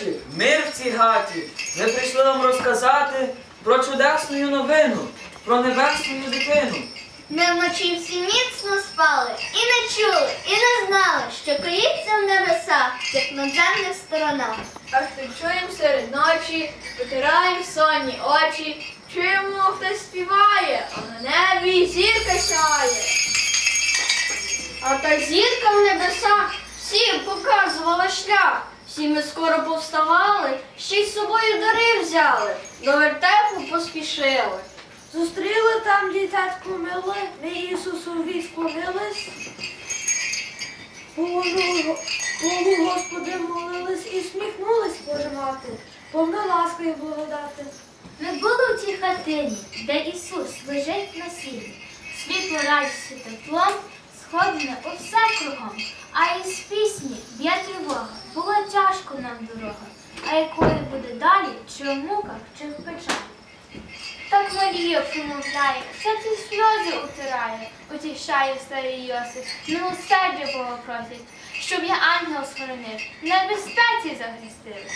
Вечір, мир в цій хаті. Ми прийшли вам розказати про чудесну новину, про небесну дитину. Ми вночі всі міцно спали і не чули, і не знали, що коїться в небесах, як на земних сторонах. Аж чуємо серед ночі, витираємо сонні очі, чуємо, хтось співає, а на небі зірка сяє. А та зірка в небесах всім показувала шлях. Всі ми скоро повставали, ще й з собою дари взяли, до вертепу поспішили. Зустріли там дітятку мили, ми Ісусові склонились. Богу, Богу Господи молились і сміхнулись, Боже мати, повна ласка і благодати. Ми були в тій хатині, де Ісус лежить на сіні. Світло радістю теплом, сходне усе кругом. А із пісні б'є тривога, було тяжко нам дорога. А якою буде далі, чи в муках, чи в печалі? Так Марія промовляє, все ці сльози утирає, утішає старий Йосип, милосердя Бога просить, щоб я ангел схоронив, небезпеці захистив.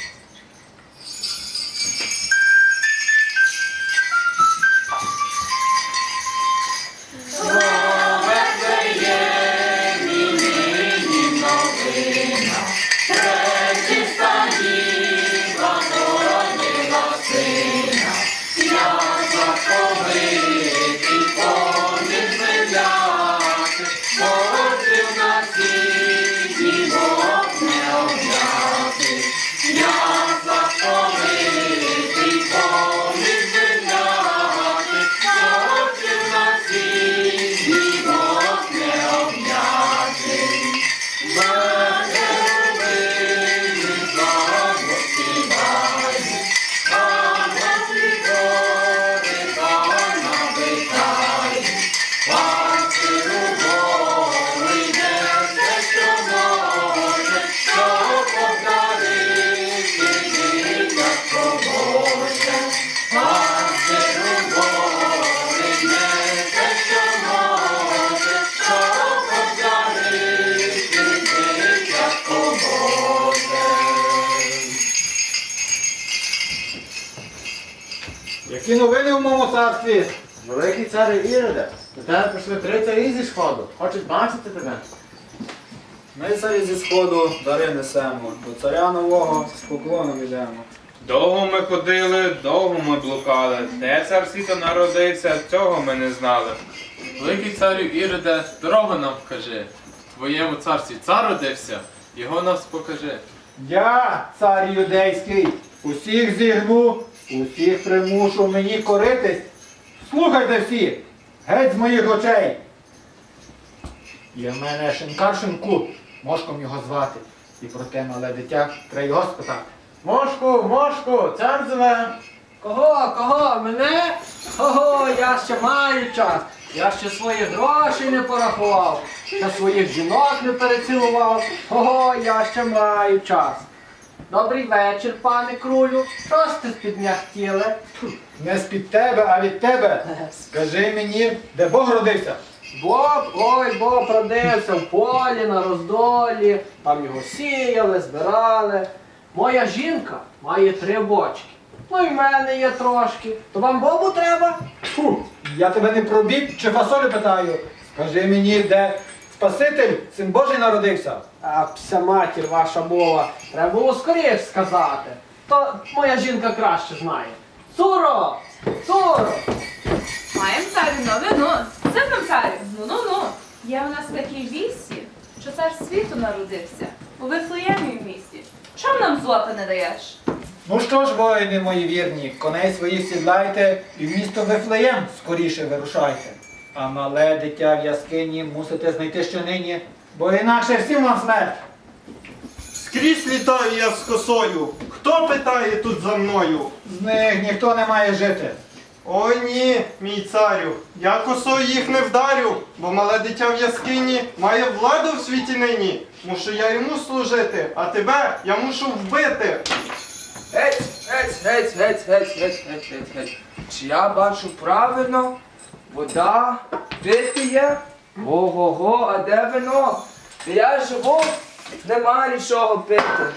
Які новини в моєму царстві? Великий цар Іроде, до тебе прийшли три царі зі сходу. Хочуть бачити тебе. Ми царі зі сходу дари несемо, до царя нового з поклоном йдемо. Довго ми ходили, довго ми блукали. Де цар світу народився, цього ми не знали. Великий царю Іроде, дорогу нам вкажи. В твоєму царстві цар родився, його нам покажи. Я, цар юдейський, усіх зігну, усіх примушу мені коритись. Слухайте всі, геть з моїх очей. Є в мене шинкар шинку, мошком його звати. І про те мале дитя треба його спитати. Мошку, мошку, цар зве. Кого, кого? Мене? Ого, я ще маю час. Я ще свої гроші не порахував, ще своїх жінок не перецілував. Ого, я ще маю час. Добрий вечір, пане крулю. Що сте з-під мене хотіли? Не з-під тебе, а від тебе. Скажи мені, де Бог родився? Боб, ой, Боб родився в полі, на роздолі, там його сіяли, збирали. Моя жінка має три бочки. Ну і в мене є трошки. То вам Бобу треба? Фу, я тебе не про біб чи фасолю питаю. Скажи мені, де Спаситель, син Божий народився. А пся матір ваша мова. Треба було скоріш сказати. То моя жінка краще знає. Цуро! Цуро! Маємо царю новину. Сипем царю. Ну ну ну. Є у нас такі вісті, що цар світу народився у Вифлеємі в місті. Чом нам злота не даєш? Ну що ж, воїни мої вірні, коней своїх сідлайте і в місто Вифлеєм скоріше вирушайте. А мале дитя в яскині мусите знайти щонині, бо інакше всім вам смерть. Скрізь літаю я з косою. Хто питає тут за мною? З них ніхто не має жити. О ні, мій царю, я косою їх не вдарю, бо мале дитя в яскині має владу в світі нині. Мушу я йому служити, а тебе я мушу вбити. Геть, геть, геть, геть, геть, геть, геть, геть, геть. Чи я бачу правильно? Вода, пити є? Ого-го, а де вино? Я живу, нема нічого пити.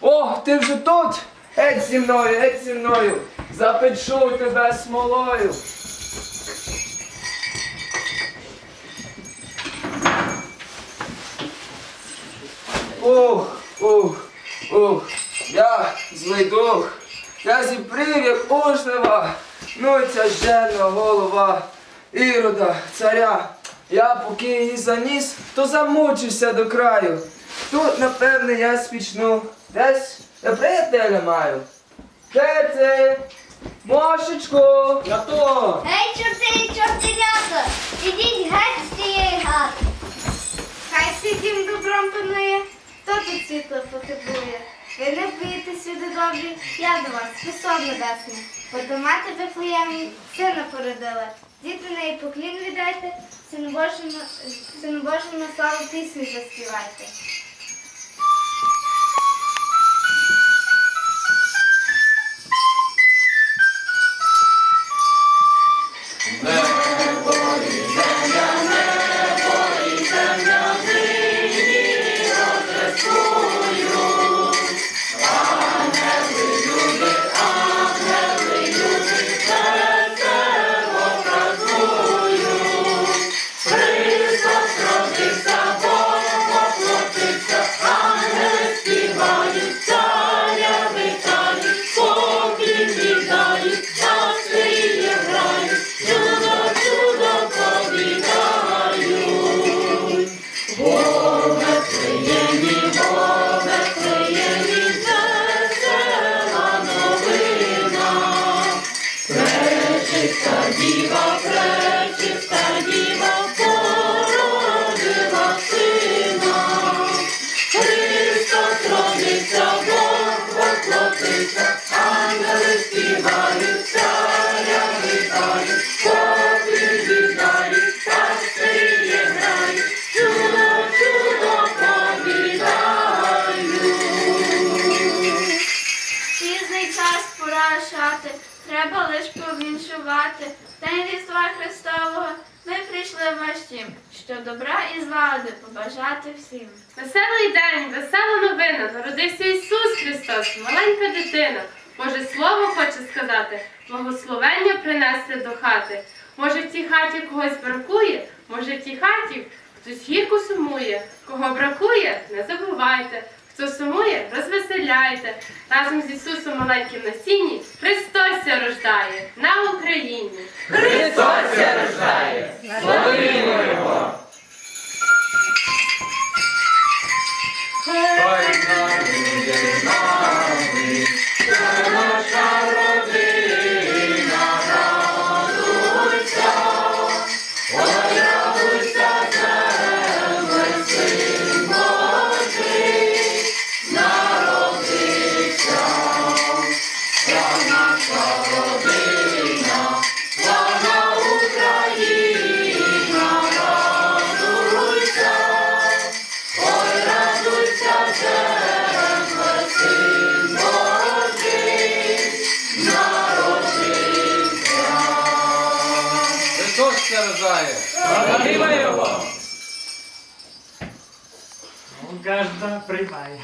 О, ти вже тут? Геть зі мною, геть зі мною. Запечу тебе смолою. Ух, ух, ух, я злий дух. Я зібрив, як ужнива. Ну ця жена голова. Ірода, царя. Я поки її заніс, то замучився до краю. Тут, напевне, я спічну. Десь я приятеля маю. Де це? Мошечку! Я то! Гей, чорти чортенята, ідіть геть з цієї хати. Хай всім добром панує, хто тут світло потребує. Ви не боїтесь люди добрі, я до вас, Христос небесний. Бо мати Вифлеємі сина породила. Діти неї поклін віддайте, сину Божому на славу пісню заспівайте. Час треба лиш повіншувати. День Різдва Христового ми прийшли в ваш дім, що добра і злагоди побажати всім. Веселий день, весела новина. Народився Ісус Христос, маленька дитина. Боже слово хоче сказати, благословення принести до хати. Може, в тій хаті когось бракує, може, в тій хаті хтось гірко сумує. Кого бракує, не забувайте. Хто сумує, розвеселяйте. Разом з Ісусом маленьким насінні Христос рождає на Україні. Христос рождає! Славімо Його! Газда приймає.